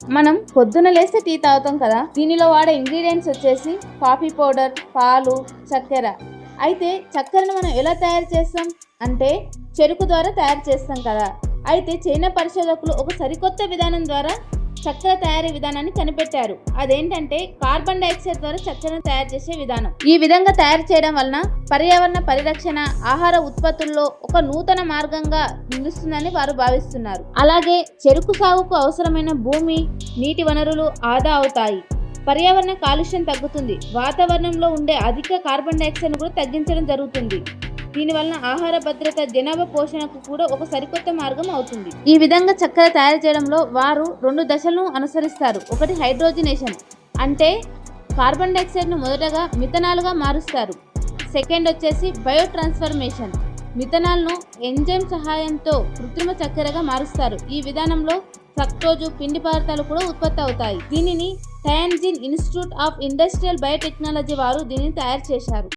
మనం పొద్దున లేస్తే టీ తాగుతాం కదా. దీనిలో వాడే ఇంగ్రీడియంట్స్ వచ్చేసి కాఫీ పౌడర్ పాలు చక్కెర. అయితే చక్కెరను మనం ఎలా తయారు చేస్తాం? అంటే చెరుకు ద్వారా తయారు చేస్తాం కదా. అయితే చైనా పరిశోధకులు ఒక సరికొత్త విధానం ద్వారా చక్కెర తయారీ విధానాన్ని కనిపెట్టారు. అదేంటంటే కార్బన్ డైఆక్సైడ్ ద్వారా చక్కెరను తయారు చేసే విధానం. ఈ విధంగా తయారు చేయడం వలన పర్యావరణ పరిరక్షణ ఆహార ఉత్పత్తుల్లో ఒక నూతన మార్గంగా నిలుస్తుందని వారు భావిస్తున్నారు. అలాగే చెరుకు సాగుకు అవసరమైన భూమి నీటి వనరులు ఆదా అవుతాయి. పర్యావరణ కాలుష్యం తగ్గుతుంది. వాతావరణంలో ఉండే అధిక కార్బన్ డైఆక్సైడ్ను కూడా తగ్గించడం జరుగుతుంది. దీనివలన ఆహార భద్రత జనాభా పోషణకు కూడా ఒక సరికొత్త మార్గం అవుతుంది. ఈ విధంగా చక్కెర తయారు చేయడంలో వారు రెండు దశలను అనుసరిస్తారు. ఒకటి హైడ్రోజనేషన్ అంటే కార్బన్ డైఆక్సైడ్ను మొదటగా మిథనాలుగా మారుస్తారు. సెకండ్ వచ్చేసి బయో ట్రాన్స్ఫర్మేషన్ మిథనాల్ను ఎంజైమ్ సహాయంతో కృత్రిమ చక్కెరగా మారుస్తారు. ఈ విధానంలో ఫ్రక్టోజు పిండి పదార్థాలు కూడా ఉత్పత్తి అవుతాయి. దీనిని Tianjin institute of industrial biotechnology వారు దీనిని తయారు చేశారు.